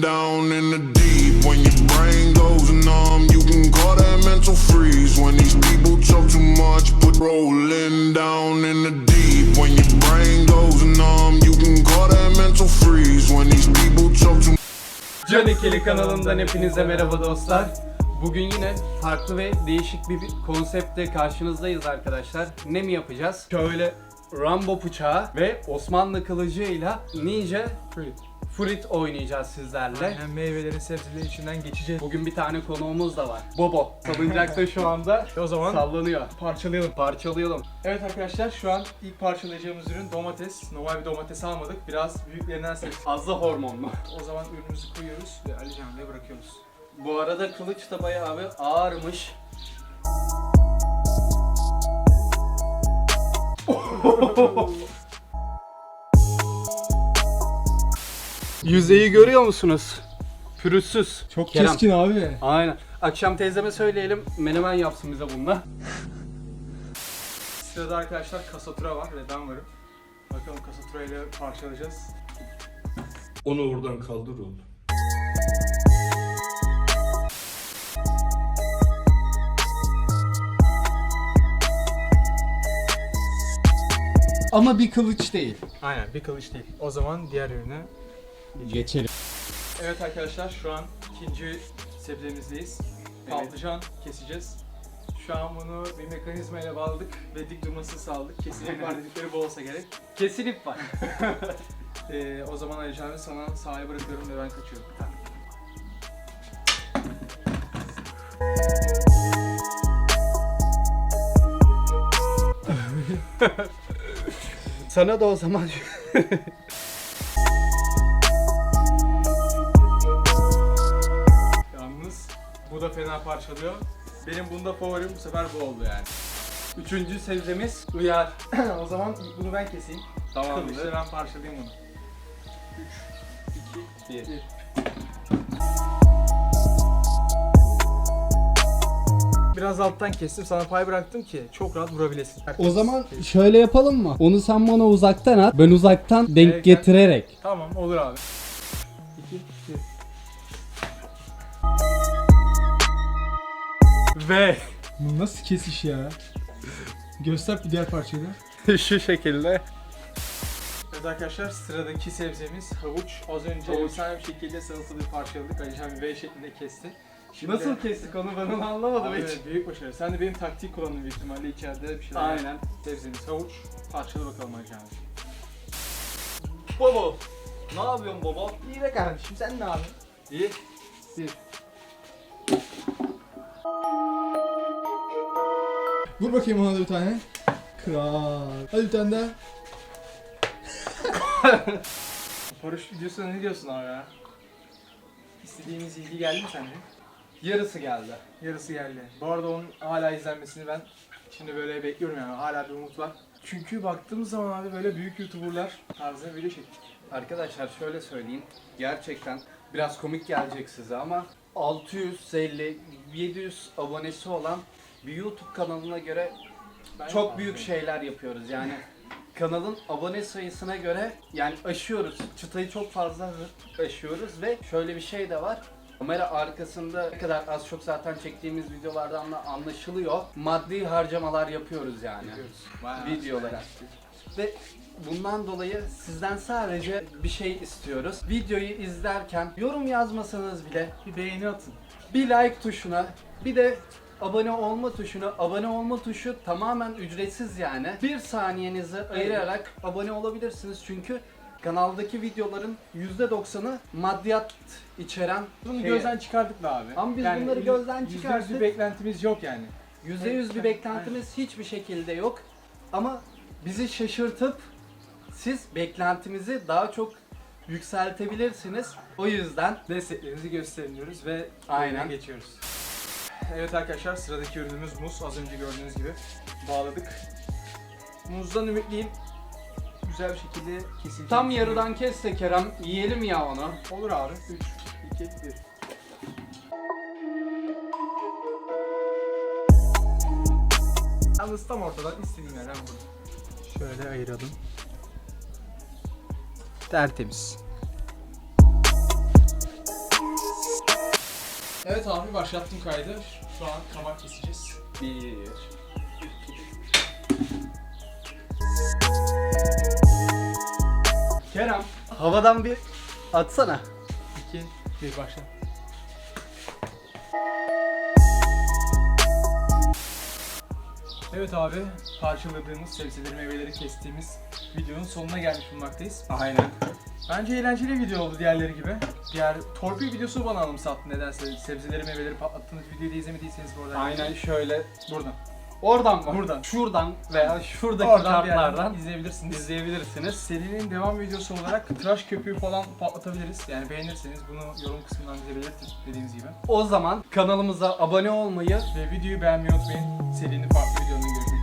down in the deep. When your brain goes numb, you can call that mental freeze. When these people talk too much, put rolling down in the deep. When your brain goes numb, you can call that mental freeze. When these people talk too Can İkili kanalından hepinize merhaba dostlar. Bugün yine farklı ve değişik bir konseptle karşınızdayız arkadaşlar. Ne mi yapacağız? Şöyle Rambo bıçağı ve Osmanlı kılıcıyla Ninja Fruit. Oynayacağız sizlerle. Aynen meyvelerin sebzelerin içinden geçeceğiz. Bugün bir tane konuğumuz da var. Bobo. Salıncakta şu anda O zaman sallanıyor. parçalayalım. Parçalayalım. Evet arkadaşlar şu an ilk parçalayacağımız ürün domates. Normal bir domates almadık. Biraz büyüklerinden seç. Fazla hormonlu. O zaman ürünümüzü koyuyoruz ve Ali Canlı'ya bırakıyoruz. Bu arada kılıç da bayağı bir ağırmış. Yüzeyi görüyor musunuz? Pürüzsüz. Çok Kerem. keskin abi. Aynen. Akşam teyzeme söyleyelim menemen yapsın bize bununla. Sırada arkadaşlar kasatura var ve ben varım. Bakalım kasatura ile parçalayacağız. Onu oradan kaldır oğlum. Ama bir kılıç değil. Aynen bir kılıç değil. O zaman diğer ürüne Geçelim. Evet arkadaşlar şu an ikinci sebzemizdeyiz. Evet. Patlıcan keseceğiz. Şu an bunu bir mekanizma ile bağladık ve dik durmasını sağladık. Kesinlik var dedikleri bu olsa gerek. Kesilip var. Ee, o zaman Ali Can'ı sana sahaya bırakıyorum ve ben kaçıyorum. Sana da o zaman bu da fena parçalıyor. Benim bunda favorim bu sefer bu oldu yani. Üçüncü sebzemiz uyar. o zaman bunu ben keseyim. Tamamdır. Kılıçla ben parçalayayım bunu. 2, 1. Biraz alttan kestim sana pay bıraktım ki çok rahat vurabilesin. O zaman şöyle yapalım mı? Onu sen bana uzaktan at. Ben uzaktan denk Evet, getirerek. Tamam olur abi. Ve Bu nasıl kesiş ya? Göster bir diğer parçayı da. Şu şekilde. Evet arkadaşlar sıradaki sebzemiz havuç. Az önce Havuç. efsane bir şekilde salatalığı parçaladık. Ali Can bir V şeklinde kesti. Şimdi Nasıl kestik onu ben onu anlamadım Abi, hiç. büyük başarı. Sen de benim taktik kullandın büyük ihtimalle içeride bir şeyler. Aynen. Sebzemiz havuç. Parçala bakalım Ali Can. Baba. Ne yapıyorsun baba? İyi be kardeşim sen ne yapıyorsun? İyi. Vur bakayım ona da bir tane. Kral. Hadi bir tane daha. Paraşüt videosuna ne diyorsun abi ya? İstediğimiz ilgi geldi mi sence? Yarısı geldi. Yarısı geldi. Bu arada onun hala izlenmesini ben şimdi böyle bekliyorum yani. Hala bir umut var. Çünkü baktığımız zaman abi böyle büyük YouTuber'lar tarzında video çektik. Arkadaşlar şöyle söyleyeyim. Gerçekten biraz komik gelecek size ama 650 700 abonesi olan bir YouTube kanalına göre çok büyük şeyler yapıyoruz. Yani kanalın abone sayısına göre yani aşıyoruz. Çıtayı çok fazla aşıyoruz ve şöyle bir şey de var. Kamera arkasında ne kadar az çok zaten çektiğimiz videolardan da anlaşılıyor. Maddi harcamalar yapıyoruz yani. Videolara. Ve bundan dolayı sizden sadece bir şey istiyoruz. Videoyu izlerken yorum yazmasanız bile Bir beğeni atın. bir like tuşuna bir de abone olma tuşuna abone olma tuşu tamamen ücretsiz yani. Bir saniyenizi ayırarak abone olabilirsiniz çünkü kanaldaki videoların %90'ı maddiyat içeren Bunu şey- gözden çıkardık be abi. Ama biz bunları gözden yüzde yüz çıkarttık. bir beklentimiz yok yani. %100 bir beklentimiz hiçbir şekilde yok. Ama bizi şaşırtıp siz beklentimizi daha çok yükseltebilirsiniz. O yüzden Desteklerinizi gösteriyoruz ve Aynen. Aynen. geçiyoruz. Evet arkadaşlar sıradaki ürünümüz muz. Az önce gördüğünüz gibi bağladık. Muzdan ümitliyim. Güzel bir şekilde kesilecek. tam yarıdan kes de Kerem yiyelim ya onu. Olur abi. 3, 2, 1. Yalnız tam ortadan istediğim yerden vurdum. Şöyle ayıralım. Tertemiz. Evet abi başlattım kaydı. Şu an kabak keseceğiz. Bir. Kerem, havadan bir atsana. 2, 1 başla. Evet abi, parçaladığımız sebzeleri, meyveleri kestiğimiz videonun sonuna gelmiş bulunmaktayız. Aynen. Bence eğlenceli bir video oldu diğerleri gibi. Diğer torpil videosu bana anımsattı nedense. Sebzeleri, meyveleri patlattığınız videoyu da izlemediyseniz bu arada. Aynen şöyle. Buradan. Oradan mı? Buradan. Şuradan veya şuradaki Oradan bir kartlardan yerden izleyebilirsiniz. izleyebilirsiniz. Serinin devam videosu olarak tıraş köpüğü falan patlatabiliriz. Yani beğenirseniz bunu yorum kısmından bize belirtin dediğimiz gibi. O zaman kanalımıza abone olmayı Ve videoyu beğenmeyi unutmayın. Serinin farklı videolarını görüşmek